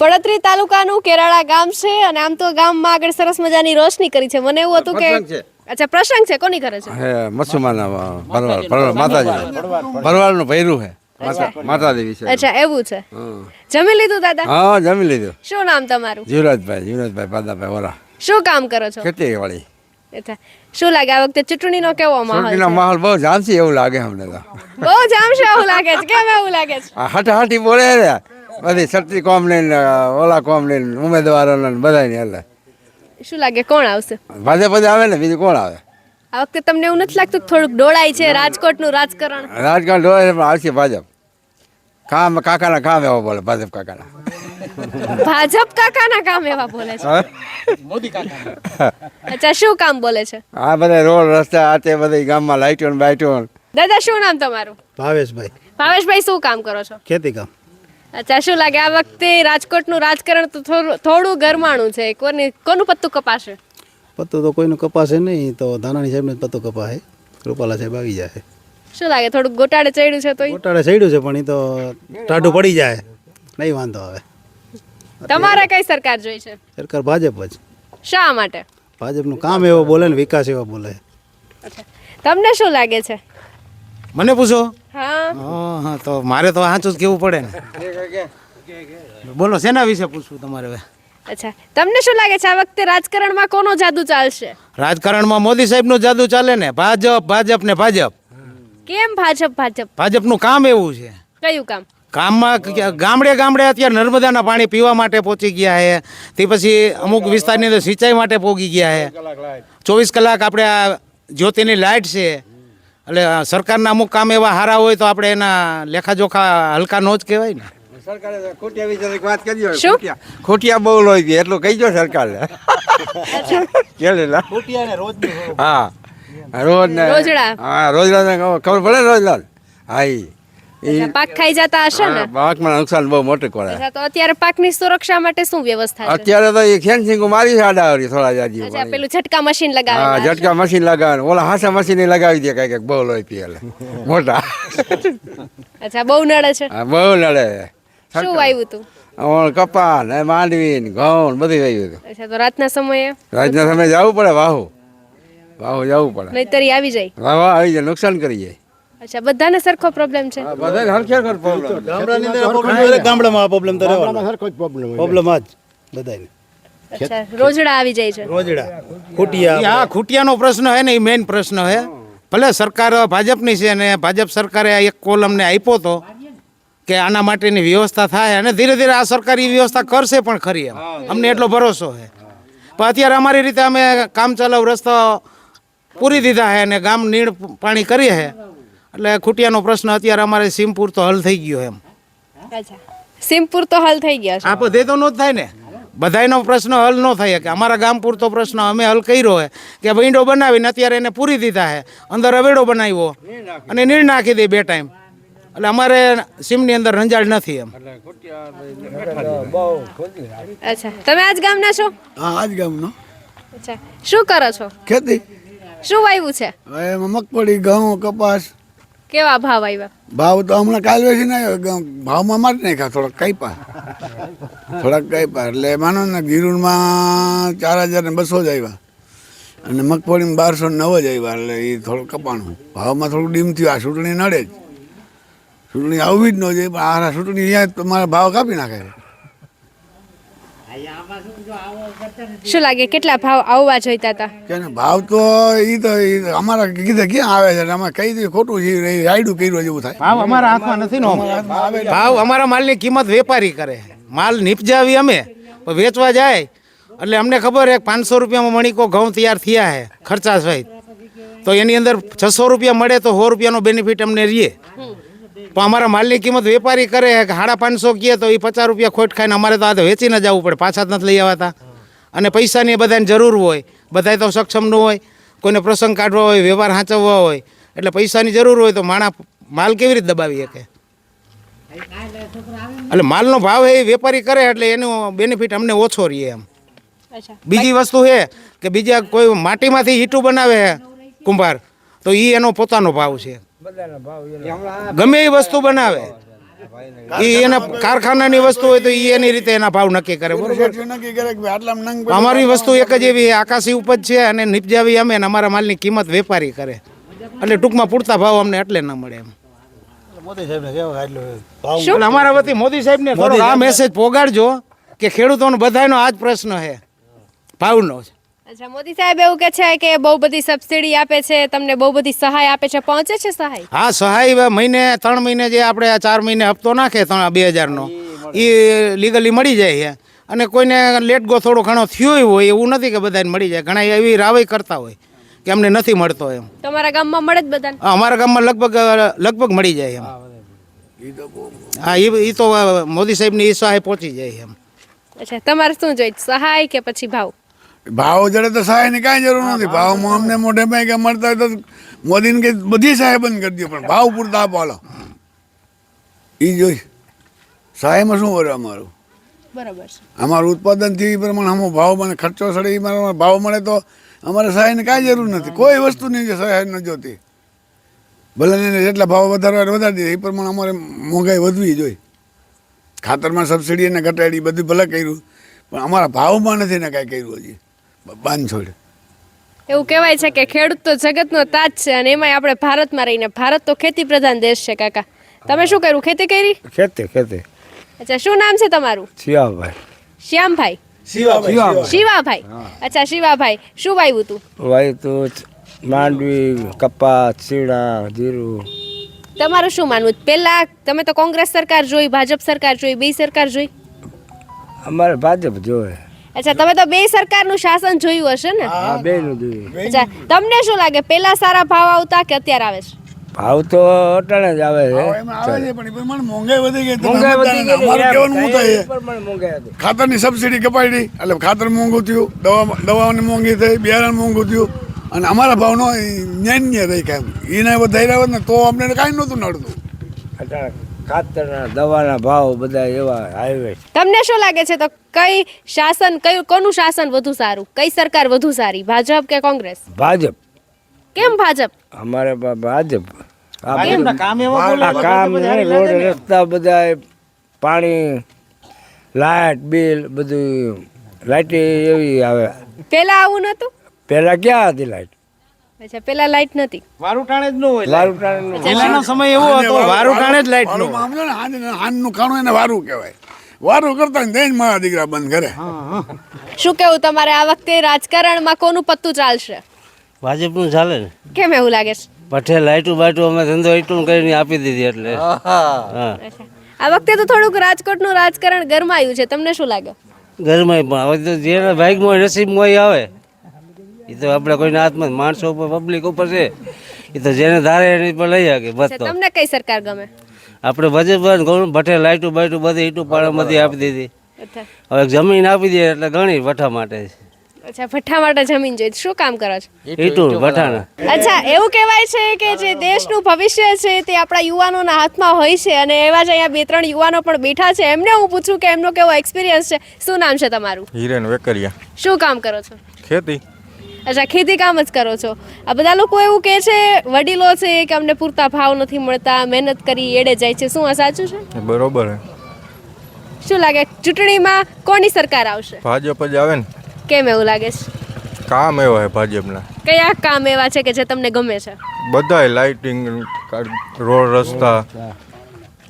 પડતરી તાલુકાનું કેરાળા ગામ છે અને આમ તો ગામમાં આગળ સરસ મજાની રોશની કરી છે. મને એવું હતું કે અચ્છા પ્રસંગ છે. કોની ઘરે છે? હે મસુમાના ભરવાડ ભરવાડ માતાજી ભરવાડનું ભૈરું છે માતા છે. અચ્છા એવું છે. જમી લીધું દાદા? હા જમી લીધું. શું નામ તમારું? જીવરાજભાઈ જીવરાજભાઈ પાદાભાઈ ઓરા શું કામ કરો છો? ખેતી વાળી અચ્છા. શું લાગે? આ વખતે ચૂંટણીનો કેવો માહોલ ચૂંટણીનો માહોલ બહુ જામશે એવું લાગે અમને તો. બહુ જામશે એવું લાગે છે. કેમ એવું લાગે છે? આ હાટી બોલે ને બધી છત્રી કોમ લઈને ઓલા કોમ લઈને ઉમેદવારોને બધાને એટલે શું લાગે કોણ આવશે? ભાજપ જ આવે ને બીજું કોણ આવે? આ વખતે તમને એવું નથી લાગતું કે થોડુંક ડોળાય છે રાજકોટનું રાજકારણ? રાજકારણ ડોળે પણ આવશે ભાજપ. કામ કાકાના કામ એવા બોલે ભાજપ કાકાના. ભાજપ કાકાના કામ એવા બોલે છે? હા? અચ્છા શું કામ બોલે છે? આ બધા રોડ રસ્તા આ તે બધી ગામમાં લાઇટો ને બાઇટો દાદા શું નામ તમારું? ભાવેશભાઈ. ભાવેશભાઈ શું કામ કરો છો? ખેતી કામ. અચ્છા શું લાગે? આ વખતે રાજકોટનું રાજકારણ તો થોડું થોડું ગરમાણું છે. કોની કોનું પત્તું કપાશે? પત્તું તો કોઈનું કપાશે નહીં તો ધાનાણી સાહેબને પત્તું કપાશે. રૂપાલા સાહેબ આવી જાય શું લાગે? થોડું ગોટાળે ચડ્યું છે તો ગોટાળે ચડ્યું છે પણ એ તો ટાઢું પડી જાય. નહીં વાંધો આવે. તમારે કઈ સરકાર જોઈ છે? સરકાર ભાજપ જ. શા માટે? ભાજપનું કામ એવો બોલે ને વિકાસ એવો બોલે. તમને શું લાગે છે? મને પૂછો? હા? તો મારે તો સાચું જ કેવું પડે ને. બોલો શેના વિશે પૂછવું તમારે હવે? અચ્છા તમને શું લાગે છે આ વખતે રાજકારણમાં કોનો જાદુ ચાલશે? રાજકારણમાં મોદી સાહેબનું જાદુ ચાલે ને ભાજપ ભાજપ ને ભાજપ. કેમ ભાજપ ભાજપ? ભાજપનું કામ એવું છે. કયું કામ? કામમાં ગામડે ગામડે અત્યારે નર્મદાના પાણી પીવા માટે પહોંચી ગયા છે. તે પછી અમુક વિસ્તારની અંદર સિંચાઈ માટે પહોંચી ગયા છે. ચોવીસ કલાક આપણે આ જ્યોતિની લાઇટ છે. એટલે સરકારના અમુક કામ એવા સારા હોય તો આપણે એના લેખાજોખા હલકા નો જ કહેવાય ને. સરકારે ખોટિયા વિશે વાત કરી ખોટિયા. ખોટિયા બહુ લોહી પી એટલું કહીજો સરકારને. કેલેલા હા રોજ ને રોજડા. હા રોજડા ખબર પડે રોજલાલ રોજડા હા ઈ ઈ અચ્છા, પાક ખાઈ જતા હશે ને? પાકમાં નુકસાન બહુ મોટું કરે તો અત્યારે પાકની સુરક્ષા માટે શું વ્યવસ્થા છે? અત્યારે તો એ ખેંચીંગ મારી સાડા થોડા જાજી અચ્છા પેલું ઝટકા મશીન હા ઝટકા મશીન લગાવે. ઓલા હાસા મશીન લગાવી દે કઈ કંઈક બહુ લોહી પીએલ મોટા. અચ્છા બહુ નડે છે? હા બહુ નડે. શું વાવ્યું તું? કપા ને માંડવી ને ઘઉં બધું વાવ્યું હતું. અચ્છા તો રાતના સમયે? રાતના સમયે જવું પડે વાહુ. વાહુ જવું પડે. નહીતર આવી જાય? વાહ આવી જાય નુકસાન કરી જાય. અચ્છા બધાને સરખો પ્રોબ્લેમ છે? બધાને હરખેર પ્રોબ્લેમ ગામડાની અંદર ગામડામાં આ પ્રોબ્લેમ તો રહેવાનો. પ્રોબ્લેમ પ્રોબ્લેમ જ બધાને અચ્છા રોજડા આવી જાય છે. રોજડા. ખૂટિયા આ ખૂટિયાનો પ્રશ્ન હે ને એ મેઇન પ્રશ્ન હે. ભલે સરકાર ભાજપની છે અને ભાજપ સરકારે આ એક કોલમને આપ્યો તો કે આના માટેની વ્યવસ્થા થાય અને ધીરે ધીરે આ સરકાર એ વ્યવસ્થા કરશે પણ ખરી એમ. અમને એટલો ભરોસો છે પણ અત્યારે અમારી રીતે અમે કામ ચલાવ રસ્તો પૂરી દીધા છે અને ગામ નીણ પાણી કરીએ છે એટલે ખૂટિયાનો પ્રશ્ન અત્યારે અમારે સિમપુર તો હલ થઈ ગયો એમ. સિમપુર તો હલ થઈ ગયા છે. આ બધે તો નો જ થાય ને. બધાયનો પ્રશ્ન હલ ન થાય કે અમારા ગામ પૂરતો પ્રશ્ન અમે હલ કર્યો હે. કે ભીંડો બનાવીને અત્યારે એને પૂરી દીધા હે. અંદર અવેડો બનાવ્યો. અને નીર નાખી દે બે ટાઈમ. એટલે અમારે સીમની અંદર રંજાડ નથી એમ. અચ્છા. તમે આજ ગામના છો? હા આજ ગામનો. અચ્છા. શું કરો છો? ખેતી. શું વાવ્યું છે? મગફળી ઘઉં કપાસ કેવા ભાવ આવ્યા ભાવ તો હમણાં કાલ વેચી ના ભાવમાં મારી નાખ્યા, થોડાક કાપ્યા. થોડાક કાપ્યા. એટલે માનો ને ગીરુમાં ચાર હજાર ને બસો જ આવ્યા અને મગફળીમાં બારસો નવ જ આવ્યા એટલે એ થોડું કપાણું. ભાવમાં થોડું ડીમ થયું. આ ચૂંટણી નડે જ. ચૂંટણી આવવી જ ન જોઈએ. પણ આ ચૂંટણી અહીંયા મારા ભાવ કાપી નાખે. શું લાગે કેટલા ભાવ આવવા જોઈતા હતા? કેને ભાવ તો ઈ તો અમારા કીધે ક્યાં આવે છે અમે કહી દઈએ ખોટું છે રાયડું કર્યું જેવું થાય. ભાવ અમારા હાથમાં નથી નો ભાવ અમારા માલની કિંમત વેપારી કરે. માલ નીપજાવી અમે પણ વેચવા જાય. એટલે અમને ખબર હે પાંચસો રૂપિયામાં મણિકો ઘઉં તૈયાર થયા હે ખર્ચા સહિત. તો એની અંદર છસો રૂપિયા મળે તો સો રૂપિયાનો બેનિફિટ અમને રહીએ પણ અમારા માલની કિંમત વેપારી કરે કે સાડા પાંચસો કીએ તો એ પચાસ રૂપિયા ખોટ ખાઈને અમારે તો આ તો વેચીને જવું પડે. પાછા જ નથી લઈ આવતા. અને પૈસાની બધાને જરૂર હોય. બધાય તો સક્ષમ ન હોય. કોઈને પ્રસંગ કાઢવો હોય વ્યવહાર સાચવવા હોય. એટલે પૈસાની જરૂર હોય તો માણા માલ કેવી રીતે દબાવી શકે? એટલે માલનો ભાવ એ વેપારી કરે એટલે એનો બેનિફિટ અમને ઓછો રહીએ એમ. બીજી વસ્તુ છે કે બીજા કોઈ માટીમાંથી ઈટું બનાવે કુંભાર તો એ એનો પોતાનો ભાવ છે. ગમે એ વસ્તુ બનાવે. એ એના કારખાનાની વસ્તુ હોય તો એ એની રીતે એના ભાવ નક્કી કરે બરોબર? શેઠિયું નક્કી કરે કે ભાઈ આટલામાં નંગ અમારી વસ્તુ એક જ એવી આકાશી ઉપજ છે અને નિપજાવી અમે અને અમારા માલની કિંમત વેપારી કરે. એટલે ટૂંકમાં પૂરતા ભાવ અમને એટલે ના મળે એમ. અમારા વતી મોદી સાહેબ ને આ મેસેજ પોગાડજો કે ખેડૂતોનો બધાનો આ જ પ્રશ્ન છે. ભાવનો છે. અચ્છા મોદી સાહેબ એવું કે છે કે બહુ બધી સબસિડી આપે છે તમને બહુ બધી સહાય આપે છે પહોંચે છે સહાય? હા સહાય મહિને ત્રણ મહિને જે આપણે ચાર મહિને હપ્તો નાખે ત્રણ બે હજારનો એ લીગલી મળી જાય છે. અને કોઈને લેટ ગો થોડો ઘણો થયો હોય એવું નથી કે બધાને મળી જાય. ઘણા એવી રાવાઈ કરતા હોય કે અમને નથી મળતો એમ. તમારા ગામમાં મળે જ બધા અમારા ગામમાં લગભગ લગભગ મળી જાય એમ. હા એ એ તો મોદી સાહેબની એ સહાય પહોંચી જાય એમ. અચ્છા તમારે શું જોઈએ? સહાય કે પછી ભાવ? ભાવ જડે તો સહાયની કાંઈ જરૂર નથી. ભાવમાં અમને મોઢે ભાઈ કે મળતા હોય તો મોદીને કે બધી સહાય બંધ કરી દો પણ ભાવ પૂરતા આપો હાલો. એ જોઈ સહાયમાં શું કરે અમારું? બરાબર છે. અમારું ઉત્પાદનથી એ પ્રમાણે અમુક ભાવ મને ખર્ચો સડે એ પ્રમાણે ભાવ મળે તો અમારે સહાયની કાંઈ જરૂર નથી. કોઈ વસ્તુની જે સહાય ન જોતી. ભલે એને જેટલા ભાવ વધારવા વધારી દીધા એ પ્રમાણે અમારે મોંઘાઈ વધવી જોઈએ. ખાતરમાં સબસિડી એને ઘટાડી બધું ભલે કર્યું પણ અમારા ભાવમાં નથી ને કાંઈ કર્યું હજી. બાંધ છોડ એવું કહેવાય છે કે ખેડૂત તો જગતનો તાજ છે અને એમાંય આપણે ભારતમાં રહીને ભારત તો ખેતી પ્રધાન દેશ છે કાકા. તમે શું કર્યું? ખેતી કરી? ખેતી ખેતી. અચ્છા શું નામ છે તમારું? શિયાભાઈ શ્યામભાઈ. શિયાભાઈ શિવાભાઈ. અચ્છા શિવાભાઈ શું વાવ્યું તું વાવ્યું તું માંડવી કપાસ ચીણા જીરું. તમારું શું માનવું? પહેલા તમે તો કોંગ્રેસ સરકાર જોઈ ભાજપ સરકાર જોઈ બે સરકાર જોઈ? અમારે ભાજપ જોવે. અચ્છા તમે તો બે સરકારનું શાસન જોયું હશે ને? હા બેનું જોયું. અચ્છા તમને શું લાગે પહેલા સારા ભાવ આવતા કે અત્યારે આવે છે? ભાવ તો અટાણે જ આવે છે. એમાં આવે છે પણ એ મોંઘાઈ વધી ગઈ મોંઘાઈ વધી ગઈ અમારું હું થાય. ખાતરની સબસિડી કપાડી એટલે ખાતર મોંઘું થયું દવા દવાઓની મોંઘી થઈ બિયારણ મોંઘું થયું અને અમારા ભાવનો ન્યાય રહી કાંઈ. એને વધારે આવે ને તો અમને કાંઈ નહોતું નડતું. અટાણે. ખાતરના દવાના ભાવ બધા એવા હાઈવે તમને શું લાગે છે તો કઈ શાસન કયું કોનું શાસન વધુ સારું? કઈ સરકાર વધુ સારી ભાજપ કે કોંગ્રેસ? ભાજપ. કેમ ભાજપ? અમારે ભાજપ. કામ એવા કામ રોડ રસ્તા બધા પાણી લાઇટ બિલ બધું લાઇટ એવી આવે. પહેલા આવું નતું પહેલા ક્યાં હતી લાઇટ અચ્છા પેલા લાઈટ નથી વારુટાણે જ ન હોય લારું ટાણે પહેલાનો સમય એવો હતો. વારુટાણે જ લાઈટ નો મામલો ને હાન હાનનું કાણું એને વારું કહેવાય. વારું કરતા ને તેને મારા દીકરા બંધ કરે. શું કેવું તમારે આ વખતે રાજકારણમાં કોનું પત્તું ચાલશે? ભાજપનું ચાલે ને. કેમ એવું લાગે છે? પઠે લાઈટું બાઈટું અમે ધંધો એટલું કરીને આપી દીધી એટલે. હા આ વખતે તો થોડુંક રાજકોટનું રાજકારણ ગરમાયું છે. તમને શું લાગે ઘરમાં પણ. હવે તો જેના ભાગમાં હોય નસીબમાં આવે. એ તો આપણે કોઈના હાથમાં માણસો ઉપર પબ્લિક ઉપર છે. એ તો જેને ધારે એની પર લઈ શકે બસ તો. તમને કઈ સરકાર ગમે? આપણે ભાજપ ઘણું ભઠે લાઈટું બાઈટું બધી ઈટું પાડામાંથી આપી દીધી. હવે જમીન આપી દે એટલે ઘણી ભઠ્ઠા માટે અચ્છા ભઠ્ઠા માટે જમીન જોઈએ. શું કામ કરો છો? ઈટું ભઠ્ઠાના. અચ્છા એવું કહેવાય છે કે જે દેશનું ભવિષ્ય છે તે આપણા યુવાનોના હાથમાં હોય છે અને એવા જ અહીંયા બે ત્રણ યુવાનો પણ બેઠા છે. એમને હું પૂછું કે એમનો કેવો એક્સપિરિયન્સ છે? શું નામ છે તમારું? હિરેન વેકરિયા. શું કામ કરો છો? ખેતી. અચ્છા ખેતી કામ જ કરો છો. આ બધા લોકો એવું કહે છે વડીલો છે કે અમને પૂરતા ભાવ નથી મળતા મહેનત કરી એડે જાય છે. શું આ સાચું છે? બરોબર શું લાગે? ચૂંટણીમાં કોની સરકાર આવશે? ભાજપ જ આવે ને. કેમ એવું લાગે છે? કામ એવા છે ભાજપના. કયા કામ એવા છે કે જે તમને ગમે છે? બધાય લાઇટિંગ રોડ રસ્તા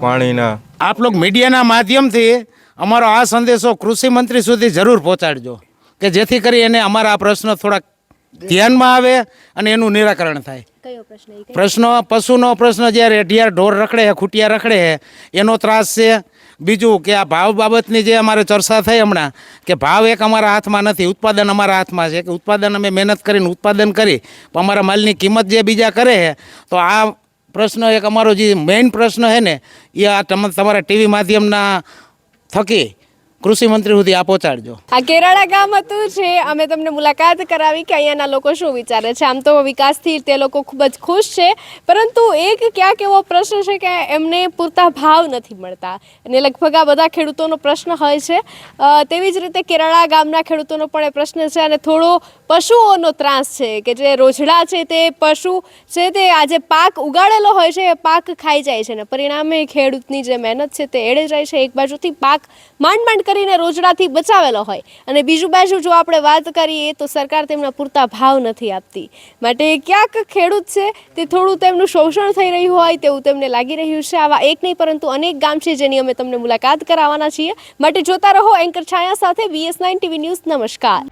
પાણીના. આપ લોગ મીડિયાના માધ્યમથી અમારો આ સંદેશો કૃષિ મંત્રી સુધી જરૂર પહોંચાડજો કે જેથી કરી એને અમારા આ પ્રશ્ન થોડાક ધ્યાનમાં આવે અને એનું નિરાકરણ થાય. પ્રશ્ન પશુનો પ્રશ્ન જ્યારે અઢિયાર ઢોર રખડે છે ખૂટિયા રખડે છે એનો ત્રાસ છે. બીજું કે આ ભાવ બાબતની જે અમારે ચર્ચા થઈ હમણાં કે ભાવ એક અમારા હાથમાં નથી ઉત્પાદન અમારા હાથમાં છે. કે ઉત્પાદન અમે મહેનત કરીને ઉત્પાદન કરી પણ અમારા માલની કિંમત જે બીજા કરે છે તો આ પ્રશ્ન એક અમારો જે મેઇન પ્રશ્ન છે ને એ આ તમ- તમારા ટીવી માધ્યમના થકી કૃષિ મંત્રી સુધી આ પહોંચાડજો. આ કેરાળા ગામ હતું છે અમે તમને મુલાકાત કરાવી કે અહીંયાના લોકો શું વિચારે છે. આમ તો વિકાસથી તે લોકો ખૂબ જ ખુશ છે. પરંતુ એક ક્યાંક એવો પ્રશ્ન છે કે એમને પૂરતા ભાવ નથી મળતા. અને લગભગ આ બધા ખેડૂતોનો પ્રશ્ન હોય છે. તેવી જ રીતે કેરાળા ગામના ખેડૂતોનો પણ એ પ્રશ્ન છે અને થોડો પશુઓનો ત્રાસ છે કે જે રોજડા છે તે પશુ છે તે આજે પાક ઉગાડેલો હોય છે એ પાક ખાઈ જાય છે. ને પરિણામે ખેડૂતની જે મહેનત છે તે એળે જાય છે. એક બાજુથી પાક માંડ માંડ કરીને રોજડાથી બચાવેલો હોય. અને બીજું બાજુ જો આપણે વાત કરીએ તો સરકાર તેમના પૂરતા ભાવ નથી આપતી. માટે ક્યાંક ખેડૂત છે તે થોડું તેમનું શોષણ થઈ રહ્યું હોય તેવું તેમને લાગી રહ્યું છે. આવા એક નહીં, પરંતુ અનેક ગામ છે જેની અમે તમને મુલાકાત કરાવવાના છીએ. માટે જોતા રહો એન્કર છાયા સાથે વીએસ નાઇન ટીવી ન્યૂઝ. નમસ્કાર.